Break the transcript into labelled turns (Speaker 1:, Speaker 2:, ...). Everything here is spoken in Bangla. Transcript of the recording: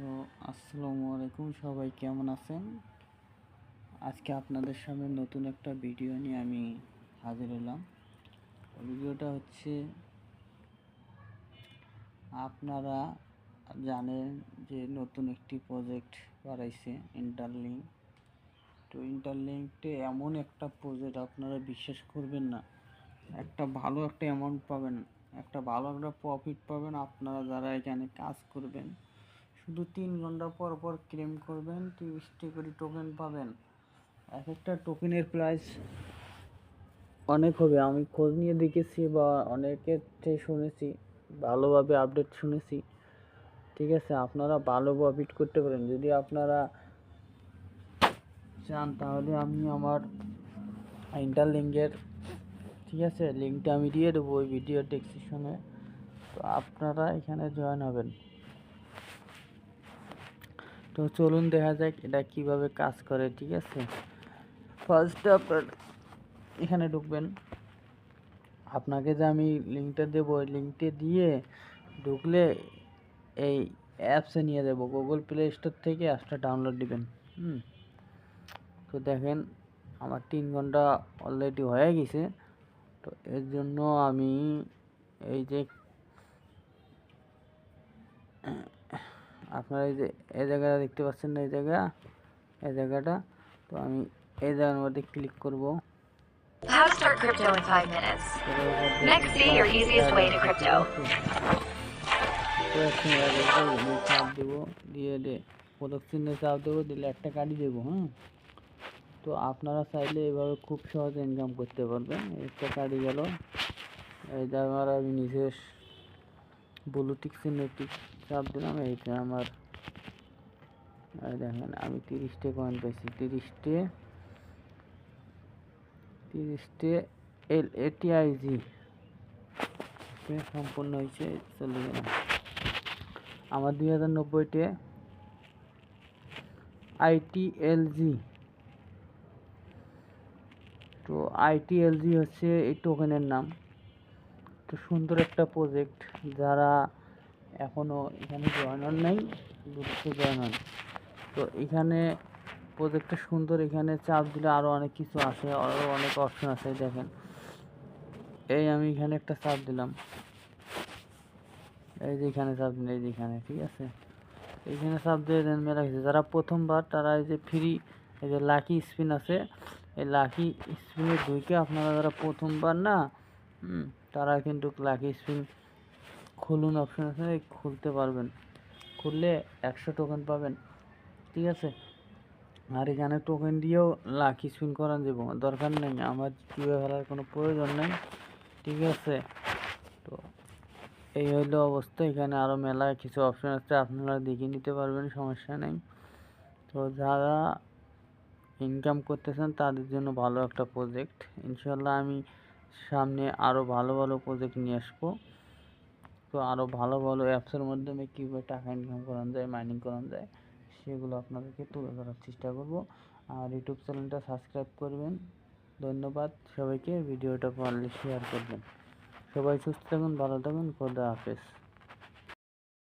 Speaker 1: তো আসসালামু আলাইকুম, সবাই কেমন আছেন? আজকে আপনাদের সামনে নতুন একটা ভিডিও নিয়ে আমি হাজির হলাম। ভিডিওটা হচ্ছে, আপনারা জানেন যে নতুন একটি প্রজেক্ট বাড়াইছে ইন্টারলিঙ্ক তো ইন্টারলিঙ্কটে এমন একটা প্রজেক্ট আপনারা বিশ্বাস করবেন না। একটা ভালো একটা অ্যামাউন্ট পাবেন, একটা ভালো একটা প্রফিট পাবেন আপনারা যারা এখানে কাজ করবেন। শুধু তিন ঘণ্টা পর পর ক্লেম করবেন তিরিশটি করে টোকেন পাবেন। এক একটা টোকেনের প্রাইস অনেক হবে। আমি খোঁজ নিয়ে দেখেছি বা অনেকের থেকে শুনেছি, ভালোভাবে আপডেট শুনেছি। ঠিক আছে, আপনারা ভালো প্রফিট করতে পারেন। যদি আপনারা চান, তাহলে আমি আমার ইন্টারলিঙ্কের ঠিক আছে লিঙ্কটা আমি দিয়ে দেবো ওই ভিডিও ডেসক্রিপশনে তো আপনারা এখানে জয়েন হবেন। তো চলুন দেখা যাক এটা কীভাবে কাজ করে, ঠিক আছে? ফার্স্টে আপনার এখানে ঢুকবেন। আপনাকে যে আমি লিঙ্কটা দেবো, ওই লিঙ্কটা দিয়ে ঢুকলে এই অ্যাপসে নিয়ে দেবো গুগল প্লে স্টোর থেকে অ্যাপসটা ডাউনলোড দিবেন, হুম? তো দেখেন, আমার তিন ঘণ্টা অলরেডি হয়ে গেছে। তো এর জন্য আমি এই যে আপনারা এই যে এই জায়গাটা দেখতে পাচ্ছেন না এই জায়গা? এই জায়গাটা? তো আমি এই জায়গার মধ্যে ক্লিক করব।
Speaker 2: How to start crypto in five minutes. Next, your easiest way to crypto.
Speaker 1: চাপ দেবো দিয়ে দে প্রদক চিহ্নে চাপ দেবো দিলে একটা কাটি দেবো হ্যাঁ তো আপনারা চাইলে এভাবে খুব সহজে ইনকাম করতে পারবেন। একটা কাটি গেল। এই যে আমি নিজের ব্লুটিক চিহ্নে টিক চাপ দিলাম এইটা আমার দেখেন, আমি তিরিশটে কয়েন পাইছি। তিরিশটে তিরিশটে এল এটিআইজি সম্পূর্ণ হয়েছে চলে গেলাম আমার দুই হাজার নব্বইটে আইটিএলজি তো আইটিএলজি হচ্ছে এই টোকেনের নাম। তো সুন্দর একটা প্রজেক্ট যারা এখনও এখানে জয়েন হন নাই, দ্রুত জয়েন হন। তো এখানে প্রজেক্টটা সুন্দর, এখানে চাপ দিলে আরও অনেক কিছু আছে আরও অনেক অপশন আছে দেখেন। এই আমি এখানে একটা চাপ দিলাম। এই যে এখানে চাপ দিন এই যে এখানে, ঠিক আছে? এইখানে চাপ দিয়ে দেন, মেলা কিছু যারা প্রথমবার, তারা এই যে ফ্রি এই যে লাকি স্পিন আছে, এই লাকি স্পিনে ঢুকে আপনারা যারা প্রথমবার না তারা কিন্তু লাকি স্পিন খুলুন অপশন আছে খুলতে পারবেন। খুললে একশো টোকেন পাবেন, ঠিক আছে? আর এখানে টোকেন দিয়েও লাকি স্পিন করান যাব, দরকার নেই, আমার জিও ফেলার কোনো প্রয়োজন নেই, ঠিক আছে? তো এই হইল অবস্থা, এখানে আরও মেলা কিছু অপশন আছে, আপনারা দেখে নিতে পারবেন, সমস্যা নেই। তো যারা ইনকাম করতেছেন, তাদের জন্য ভালো একটা প্রজেক্ট ইনশাল্লাহ আমি সামনে আরও ভালো ভালো প্রজেক্ট নিয়ে আসব। তো আরও ভালো ভালো অ্যাপসের মাধ্যমে কীভাবে টাকা ইনকাম করানো যায় মাইনিং করানো যায়, সেগুলো আপনাদেরকে তুলে ধরার চেষ্টা করব। আর ইউটিউব চ্যানেলটা সাবস্ক্রাইব করবেন। ধন্যবাদ সবাইকে, ভিডিওটা পারলে শেয়ার করবেন। সবাই সুস্থ থাকুন, ভালো থাকুন, খোদা হাফেজ।